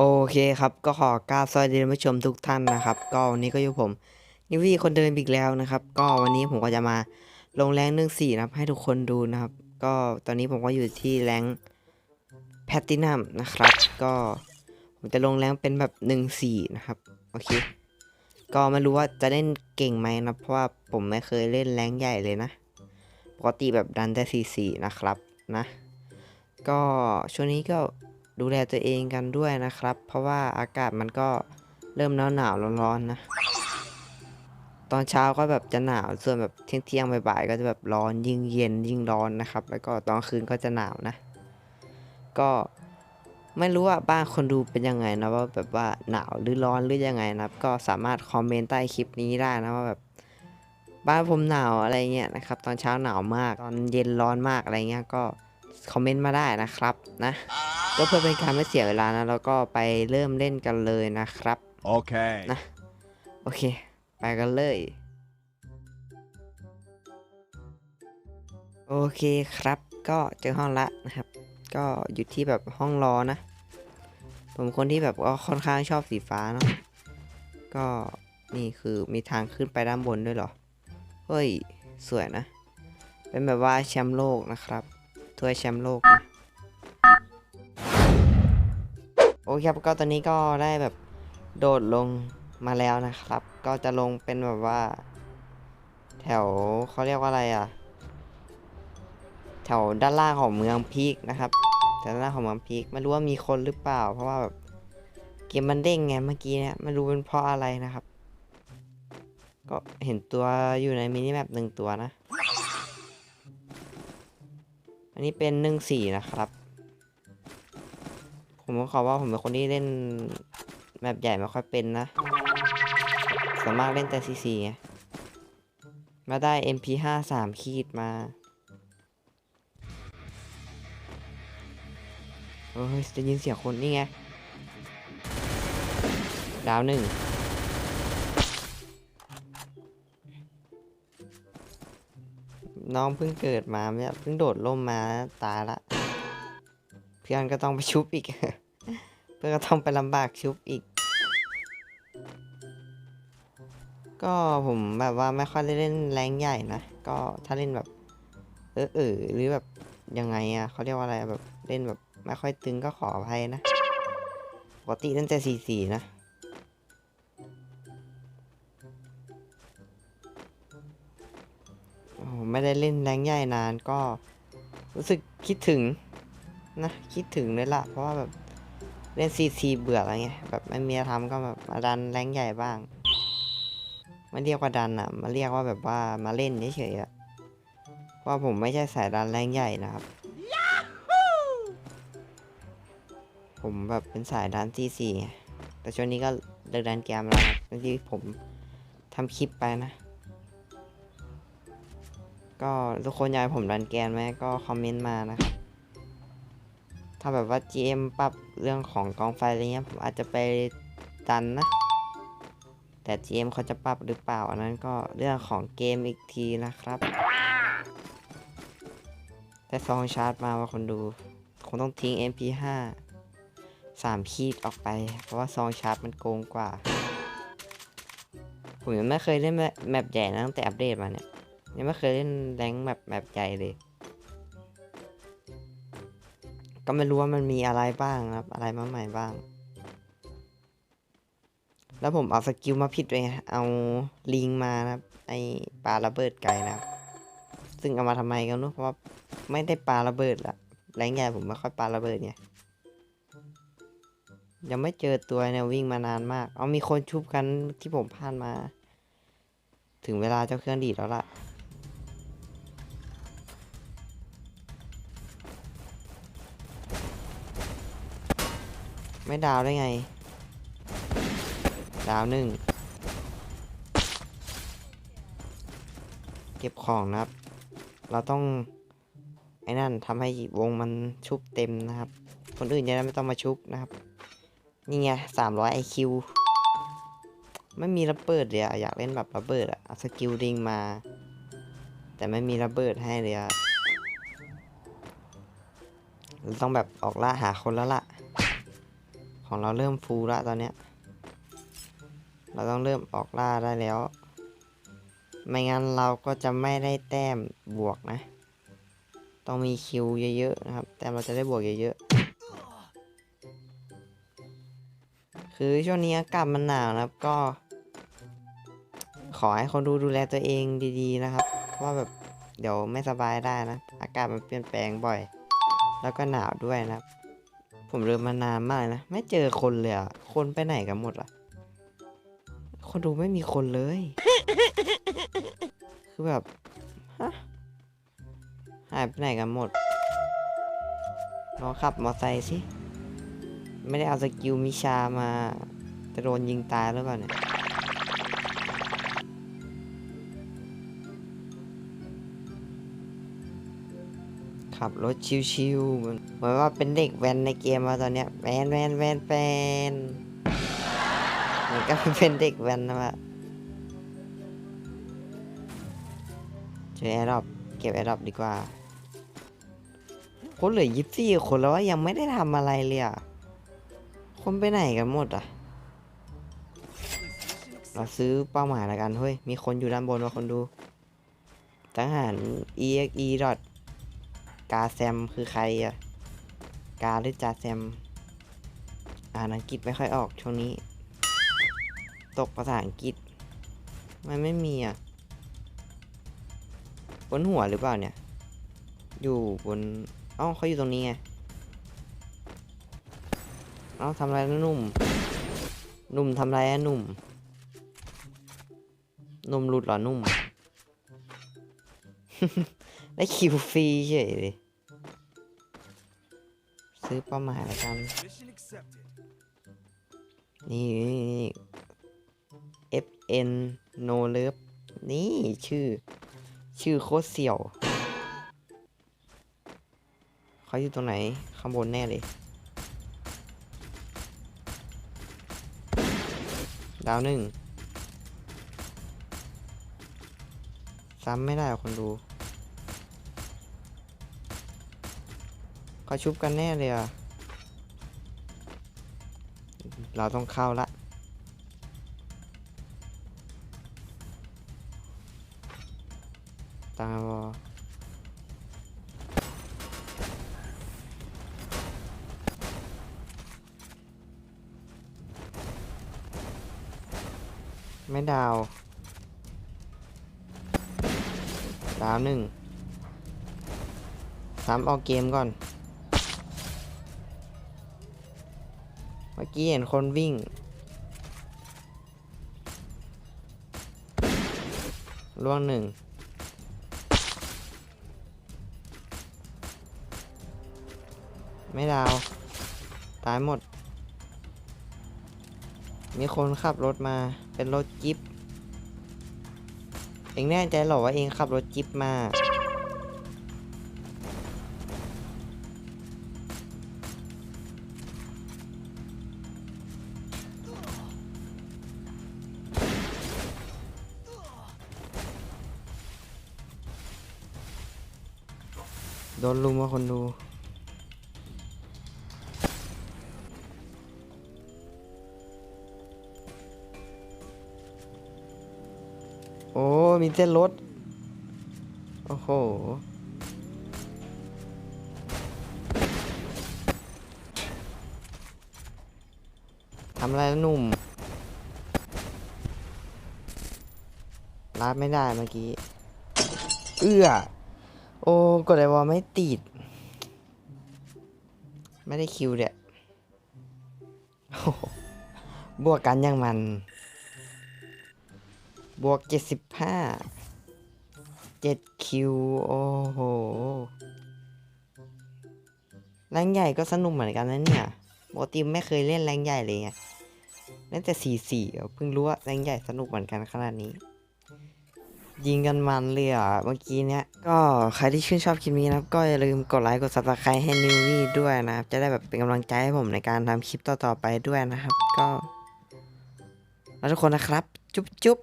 โอเคครับ ก็ขอกราบสวัสดีท่านผู้ชมทุกท่านนะครับ ก็วันนี้ก็อยู่ผมนิวี่คนเดินอีกแล้วนะครับ ก็วันนี้ผมก็จะมาลงแรงหนึ่งสี่นะครับ ให้ทุกคนดูนะครับ ก็ตอนนี้ผมก็อยู่ที่แรงแพตตินัมนะครับ ก็ผมจะลงแรงเป็นแบบหนึ่งสี่นะครับโอเคก็ไม่รู้ว่าจะเล่นเก่งไหมนะเพราะว่าผมไม่เคยเล่นแรงใหญ่เลยนะปกติแบบดันแต่สี่สี่นะครับนะ ก็ช่วงนี้ก็ ดูแลตัวเองกันด้วยนะครับ เพราะว่าอากาศมันก็เริ่มหนาวหนาวๆร้อนๆนะ ตอนเช้าก็แบบจะหนาวส่วนแบบเที่ยงเที่ยงๆบ่ายๆก็จะแบบร้อนยิ่งเย็นยิ่งร้อนนะครับ แล้วก็ตอนคืนก็จะหนาวนะ ก็ไม่รู้ว่าบ้านคนดูเป็นยังไงนะว่าแบบว่าหนาวหรือร้อนหรือยังไงนะก็สามารถคอมเมนต์ใต้คลิปนี้ได้นะว่าแบบบ้านผมหนาวอะไรเงี้ยนะครับ ตอนเช้าหนาวมากตอนเย็นร้อนมากอะไรเงี้ยก็คอมเมนต์มาได้นะครับนะ ก็เพื่อเป็นการไม่เสียเวลานะแล้วก็ไปเริ่มเล่นกันเลยนะครับ Okay. นะโอเค ไปกันเลย โอเคครับ ก็เจอห้องละนะครับ ก็อยู่ที่แบบห้องรอนะ ผมคนที่แบบก็ค่อนข้างชอบสีฟ้าเนาะก็นี่คือมีทางขึ้นไปด้านบนด้วยเหรอ เฮ้ย สวยนะ เป็นแบบว่าแชมป์โลกนะครับถ้วยแชมป์โลกนะ โอเคครับก็ตอนนี้ก็ได้แบบโดดลงมาแล้วนะครับ ก็จะลงเป็นแบบว่า แถวเขาเรียกว่าอะไรอะ แถวด้านล่างของเมืองพีกนะครับแถวด้านล่างของเมืองพีกไม่รู้ว่ามีคนหรือเปล่า เพราะว่าแบบเกมมันเด้งไงเมื่อกี้เนี่ยไม่รู้เป็นเพราะอะไรนะครับ ก็เห็นตัวอยู่ในมินิแมปหนึ่งตัวนะ อันนี้เป็นหนึ่งสี่นะครับ ผมก็ขอว่าผมเป็นคนที่เล่นแมปใหญ่ไม่ค่อยเป็นนะส่วนมากเล่นแต่ซีซีไงมาได้ MP5 3 ขีดมาเฮ้ยจะยินเสียงคนนี่ไง ดาวหนึ่งน้องเพิ่งเกิดมาเนี่ยเพิ่งโดดร่มมาตายละ พื่อนก็ต้องไปชุบอีก เพื่อนก็ต้องไปลำบากชุบอีก ก็ผมแบบว่าไม่ค่อยได้เล่นแรงใหญ่นะ ก็ถ้าเล่นแบบ เออเออหรือแบบยังไงอะเขาเรียกว่าอะไรแบบเล่นแบบไม่ค่อยตึงก็ขออภัยนะปกติเล่นแต่สี่สี่นะโอ้ไม่ได้เล่นแรงใหญ่นานก็รู้สึกคิดถึง นะคิดถึงเลยล่ะ เพราะว่าแบบเล่นซีซีเบื่ออะไรเงี้ยแบบไม่มีอะไรทำก็แบบมาดันแรงใหญ่บ้างไม่เรียกว่าดันอะมาเรียกว่าแบบว่ามาเล่นเฉยๆอะเพราะว่าผมไม่ใช่สายดันแรงใหญ่นะครับ ผมแบบเป็นสายดันซีซีแต่ช่วงนี้ก็เลิกดันเกมแล้วครับที่ผมทำคลิปไปนะ ก็ทุกคนอยากผมดันแกนไหมก็คอมเมนต์มานะครับาแบบว่า GM ปรับเรื่องของกองไฟอะไรเงี้ยผมอาจจะไปดันนะ แต่ GM เขาจะปรับหรือเปล่าอันนั้นก็เรื่องของเกมอีกทีนะครับ แต่ซองชาร์จมาว่าคนดูคงต้องทิ้ง MP5 3 ขีดออกไป เพราะว่าซองชาร์จมันโกงกว่า ผมยังไม่เคยเล่นแมปใหญ่นะตั้งแต่อัปเดตมาเนี่ยยังไม่เคยเล่นแรงแมปแมปใหญ่เลย ก็ไม่รู้ว่ามันมีอะไรบ้างครับ อะไรมาใหม่บ้าง แล้วผมเอาสกิลมาผิดเลยไงเอาลิงมานะครับไอปลาระเบิดไกลนะครับ ซึ่งเอามาทำไมกันรู้เพราะว่าไม่ได้ปลาระเบิดละแรงใหญ่ผมไม่ค่อยปลาระเบิดไงยังไม่เจอตัวเนี่ยวิ่งมานานมาก เอามีคนชุบกันที่ผมผ่านมา ถึงเวลาเจ้าเครื่องดีดแล้วล่ะ ไม่ดาวได้ไง ดาวหนึ่ง เก็บของนะครับ เราต้อง ไอ้นั่นทำให้วงมันชุบเต็มนะครับ คนอื่นจะได้ไม่ต้องมาชุบนะครับ นี่ไงสามร้อยไอคิวไม่มีระเบิดเลยอะอยากเล่นแบบระเบิดอะสกิลดิงมา แต่ไม่มีระเบิดให้เลยอะเราต้องแบบออกล่าหาคนแล้วล่ะ ของเราเริ่มฟูละตอนเนี้ย เราต้องเริ่มออกล่าได้แล้ว ไม่งั้นเราก็จะไม่ได้แต้มบวกนะ ต้องมีคิวเยอะๆนะครับ แต้มเราจะได้บวกเยอะๆ คือช่วงนี้อากาศมันหนาวนะครับ ก็ ขอให้คนดูดูแลตัวเองดีๆนะครับ เพราะว่าแบบเดี๋ยวไม่สบายได้นะ อากาศมันเปลี่ยนแปลงบ่อย แล้วก็หนาวด้วยนะครับ ผมเริ่มมานานมากนะ ไม่เจอคนเลยอะคนไปไหนกันหมดอะ คนดูไม่มีคนเลย คือแบบ ฮะ หายไปไหนกันหมดลองขับมอไซค์สิ ไม่ได้เอาสกิลมิชามา จะโดนยิงตายหรือเปล่าเนี่ย ขับรถชิวๆเหมือนว่าเป็นเด็กแว้นในเกมมาตอนเนี้ยแว้นแว้นแว้นแว้นเหมือนก็เป็นเด็กแว้นนะวะเจอแอร์ดรอปเก็บแอร์ดรอปดีกว่าคนเหลือยิบสี่คนแล้วว่ายังไม่ได้ทำอะไรเลยอะคนไปไหนกันหมดอะ เราซื้อเป้าหมายแล้วกันเฮ้ย มีคนอยู่ด้านบนมาคนดูทหาร exe ดอท กาแซมคือใครอะกาหรือจาแซม อ่านอังกฤษไม่ค่อยออกช่วงนี้ ตกภาษาอังกฤษ มันไม่มีอะ บนหัวหรือเปล่าเนี่ย อยู่บนอ้าเขาอยู่ตรงนี้ไงเอ้าทำไรนะหนุ่ม หนุ่มทำไรอะหนุ่ม หนุ่มหลุดเหรอหนุ่ม ได้คิวฟรีเฉยเลย ซื้อป้าหมายแล้วกัน นี่นี่ FN No Love นี่ชื่อ ชื่อโคตรเสี่ยว เขาอยู่ตรงไหน ข้างบนแน่เลย ดาวหนึ่ง ซ้ำไม่ได้คนดู เขาชุบกันแน่เลยอะ เราต้องเข้าละตามวอไม่ดาวดาวหนึ่งสามเอาเกมก่อน อกี้เห็นคนวิ่ง ล่วงหนึ่ง ไม่ดาว ตายหมด มีคนขับรถมา เป็นรถจิ๊บเองแน่ใจหรอว่าเองขับรถจิ๊บมา โดนลุมมาคนดู โอ้ มีเส้นรถ โอ้โห ทำอะไรนะหนุ่มรับไม่ได้เมื่อกี้ เอื้อ โอ้กดไอวอลไม่ติด ไม่ได้คิวเด็ดบวกกันยังมัน บวกเจ็ดสิบห้าเจ็ดคิว โอ้โหแรงใหญ่ก็สนุกเหมือนกันนะเนี่ยปกติไม่เคยเล่นแรงใหญ่เลยไงเล่นแต่สี่สี่เพิ่งรู้ว่าแรงใหญ่สนุกเหมือนกันขนาดนี้ ยิงกันมันเลยอะเมื่อกี้เนี้ยก็ใครที่ชื่นชอบคลิปนี้นะครับ ก็อย่าลืมกดไลค์กดซับสไครต์ให้นิววี่ด้วยนะครับ จะได้แบบเป็นกำลังใจให้ผมในการทำคลิปต่อๆไปด้วยนะครับ ก็ แล้วทุกคนนะครับ จุ๊บจุ๊บ